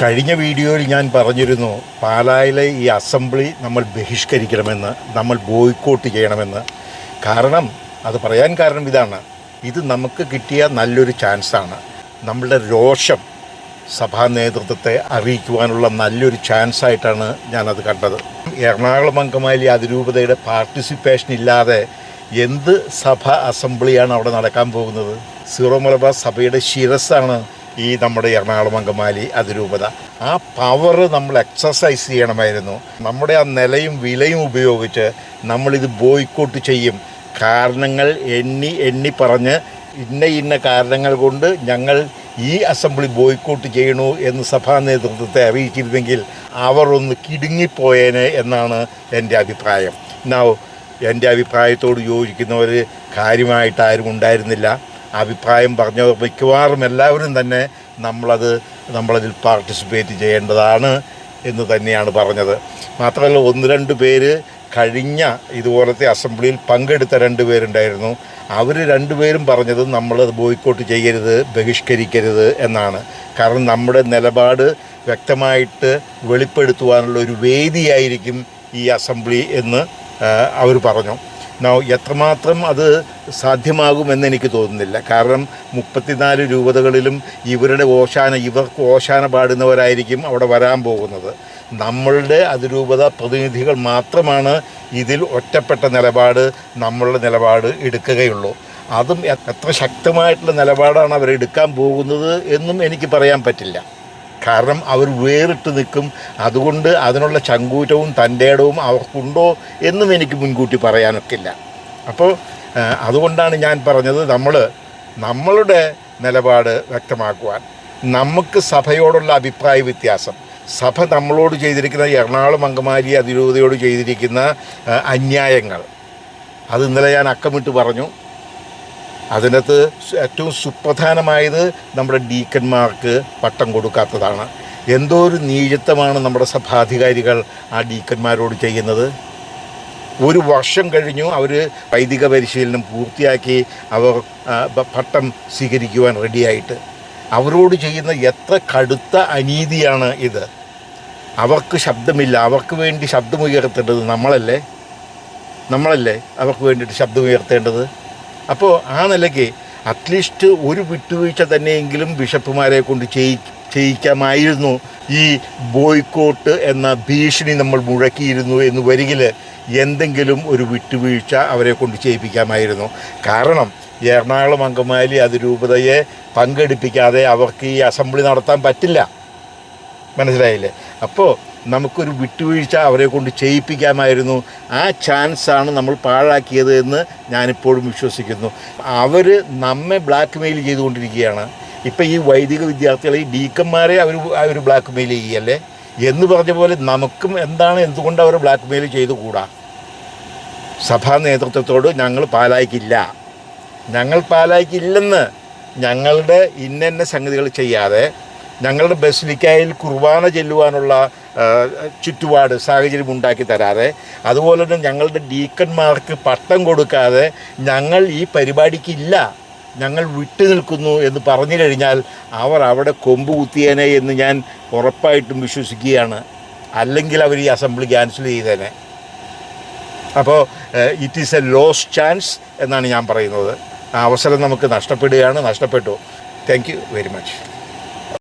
കഴിഞ്ഞ വീഡിയോയിൽ ഞാൻ പറഞ്ഞിരുന്നു പാലായിലെ ഈ അസംബ്ലി നമ്മൾ ബഹിഷ്കരിക്കണമെന്ന് നമ്മൾ ബോയ്ക്കോട്ട് ചെയ്യണമെന്ന്. കാരണം അത് പറയാൻ കാരണം ഇതാണ്. ഇത് നമുക്ക് കിട്ടിയ നല്ലൊരു ചാൻസാണ്. നമ്മളുടെ രോഷം സഭാ നേതൃത്വത്തെ അറിയിക്കുവാനുള്ള നല്ലൊരു ചാൻസ് ആയിട്ടാണ് ഞാനത് കണ്ടത്. എറണാകുളം അങ്കമാലി അതിരൂപതയുടെ പാർട്ടിസിപ്പേഷൻ ഇല്ലാതെ എന്ത് സഭ അസംബ്ലിയാണ് അവിടെ നടക്കാൻ പോകുന്നത്? സീറോ മലബാർ സഭയുടെ ശിരസ്സാണ് ഈ നമ്മുടെ എറണാകുളം അങ്കമാലി അതിരൂപത ആ പവർ നമ്മൾ എക്സസൈസ് ചെയ്യണമായിരുന്നു. നമ്മുടെ ആ നിലയും വിലയും ഉപയോഗിച്ച് നമ്മളിത് ബോയ്ക്കോട്ട് ചെയ്യും. കാരണങ്ങൾ എണ്ണി എണ്ണി പറഞ്ഞ് ഇന്ന ഇന്ന കാരണങ്ങൾ കൊണ്ട് ഞങ്ങൾ ഈ അസംബ്ലി ബോയ്ക്കോട്ട് ചെയ്യണു എന്ന് സഭാ നേതൃത്വത്തെ അറിയിച്ചിരുന്നെങ്കിൽ അവർ ഒന്ന് കിടുങ്ങിപ്പോയേനെ എന്നാണ് എന്റെ അഭിപ്രായം. എന്നാ എന്റെ അഭിപ്രായത്തോട് യോജിക്കുന്നവർ കാര്യമായിട്ട് ആരും ഉണ്ടായിരുന്നില്ല. അഭിപ്രായം പറഞ്ഞവർ മിക്കവാറും എല്ലാവരും തന്നെ നമ്മളത് നമ്മളതിൽ പാർട്ടിസിപ്പേറ്റ് ചെയ്യേണ്ടതാണ് എന്ന് തന്നെയാണ് പറഞ്ഞത്. മാത്രമല്ല ഒന്ന് രണ്ട് പേര് കഴിഞ്ഞ ഇതുപോലത്തെ അസംബ്ലിയിൽ പങ്കെടുത്ത രണ്ട് പേരുണ്ടായിരുന്നു. അവർ രണ്ടുപേരും പറഞ്ഞത് നമ്മൾ ബോയ്ക്കോട്ട് ചെയ്യരുത് ബഹിഷ്കരിക്കരുത് എന്നാണ്. കാരണം നമ്മുടെ നിലപാട് വ്യക്തമായിട്ട് വെളിപ്പെടുത്തുവാനുള്ള ഒരു വേദിയായിരിക്കും ഈ അസംബ്ലി എന്ന് അവർ പറഞ്ഞു. എത്രമാത്രം അത് സാധ്യമാകുമെന്ന് എനിക്ക് തോന്നുന്നില്ല. കാരണം മുപ്പത്തിനാല് രൂപതകളിലും ഇവരുടെ ഓശാന ഇവർക്ക് ഓശാന പാടുന്നവരായിരിക്കും അവിടെ വരാൻ പോകുന്നത്. നമ്മളുടെ അതിരൂപത പ്രതിനിധികൾ മാത്രമാണ് ഇതിൽ ഒറ്റപ്പെട്ട നിലപാട് നമ്മളുടെ നിലപാട് എടുക്കുകയുള്ളൂ. അതും എത്ര ശക്തമായിട്ടുള്ള നിലപാടാണ് അവരെടുക്കാൻ പോകുന്നത് എന്നും എനിക്ക് പറയാൻ പറ്റില്ല. കാരണം അവർ വേറിട്ട് നിൽക്കും. അതുകൊണ്ട് അതിനുള്ള ചങ്കൂറ്റവും തന്റെ ഇടവും അവർക്കുണ്ടോ എന്നും എനിക്ക് മുൻകൂട്ടി പറയാനൊക്കില്ല. അപ്പോൾ അതുകൊണ്ടാണ് ഞാൻ പറഞ്ഞത് നമ്മൾ നമ്മളുടെ നിലപാട് വ്യക്തമാക്കുവാൻ. നമുക്ക് സഭയോടുള്ള അഭിപ്രായ വ്യത്യാസം. സഭ നമ്മളോട് ചെയ്തിരിക്കുന്ന എറണാകുളം അങ്കമാലി അതിരൂപതയോട് ചെയ്തിരിക്കുന്ന അന്യായങ്ങൾ. അത് ഇന്നലെ ഞാൻ അക്കമിട്ട് പറഞ്ഞു. അതിനകത്ത് ഏറ്റവും സുപ്രധാനമായത് നമ്മുടെ ഡീക്കന്മാർക്ക് പട്ടം കൊടുക്കാത്തതാണ്. എന്തോ ഒരു നീചത്വമാണ് നമ്മുടെ സഭാധികാരികൾ ആ ഡീക്കന്മാരോട് ചെയ്യുന്നത്. ഒരു വർഷം കഴിഞ്ഞു അവർ വൈദിക പരിശീലനം പൂർത്തിയാക്കി അവർ പട്ടം സ്വീകരിക്കുവാൻ റെഡിയായിട്ട്. അവരോട് ചെയ്യുന്ന എത്ര കടുത്ത അനീതിയാണ് ഇത്. അവർക്ക് ശബ്ദമില്ല. അവർക്ക് വേണ്ടി ശബ്ദമുയർത്തേണ്ടത് നമ്മളല്ലേ? നമ്മളല്ലേ അവർക്ക് വേണ്ടിയിട്ട് ശബ്ദമുയർത്തേണ്ടത്? അപ്പോൾ ആ നിലയ്ക്ക് അറ്റ്ലീസ്റ്റ് ഒരു വിട്ടുവീഴ്ച തന്നെയെങ്കിലും ബിഷപ്പുമാരെ കൊണ്ട് ചെയ്യി ചെയ്യിക്കാമായിരുന്നു ഈ ബോയ്ക്കോട്ട് എന്ന ഭീഷണി നമ്മൾ മുഴക്കിയിരുന്നു എന്ന് വരികിൽ എന്തെങ്കിലും ഒരു വിട്ടുവീഴ്ച അവരെ കൊണ്ട് ചെയ്യിപ്പിക്കാമായിരുന്നു. കാരണം എറണാകുളം അങ്കമാലി അതിരൂപതയെ പങ്കെടുപ്പിക്കാതെ അവർക്ക് ഈ അസംബ്ലി നടത്താൻ പറ്റില്ല. മനസ്സിലായില്ലേ? അപ്പോൾ നമുക്കൊരു വിട്ടുവീഴ്ച അവരെ കൊണ്ട് ചെയ്യിപ്പിക്കാമായിരുന്നു. ആ ചാൻസാണ് നമ്മൾ പാഴാക്കിയത് എന്ന് ഞാനിപ്പോഴും വിശ്വസിക്കുന്നു. അവർ നമ്മെ ബ്ലാക്ക് മെയിൽ ചെയ്തുകൊണ്ടിരിക്കുകയാണ്. ഇപ്പം ഈ വൈദിക വിദ്യാർത്ഥികളെ ഈ ഡീക്കന്മാരെ അവർ അവർ ബ്ലാക്ക് മെയിൽ ചെയ്യല്ലേ? എന്ന് പറഞ്ഞ പോലെ നമുക്കും എന്താണ് എന്തുകൊണ്ട് അവർ ബ്ലാക്ക് മെയിൽ ചെയ്തുകൂടാ? സഭാ നേതൃത്വത്തോട് ഞങ്ങൾ പാലായിക്കില്ല. ഞങ്ങൾ പാലായിക്കില്ലെന്ന് ഞങ്ങളുടെ ഇന്ന സംഗതികൾ ചെയ്യാതെ ഞങ്ങളുടെ ബസിലിക്കായിൽ കുർബാന ചെല്ലുവാനുള്ള ചുറ്റുപാട് സാഹചര്യം ഉണ്ടാക്കി തരാതെ അതുപോലെ തന്നെ ഞങ്ങളുടെ ഡീക്കന്മാർക്ക് പട്ടം കൊടുക്കാതെ ഞങ്ങൾ ഈ പരിപാടിക്കില്ല ഞങ്ങൾ വിട്ടു നിൽക്കുന്നു എന്ന് പറഞ്ഞു കഴിഞ്ഞാൽ അവർ അവിടെ കൊമ്പ് കുത്തിയേനെ എന്ന് ഞാൻ ഉറപ്പായിട്ടും വിശ്വസിക്കുകയാണ്. അല്ലെങ്കിൽ അവർ ഈ അസംബ്ലി ക്യാൻസൽ ചെയ്തേനെ. അപ്പോൾ it is a lost chance എന്നാണ് ഞാൻ പറയുന്നത്. ആ അവസരം നമുക്ക് നഷ്ടപ്പെടുകയാണ് നഷ്ടപ്പെട്ടു. Thank you very much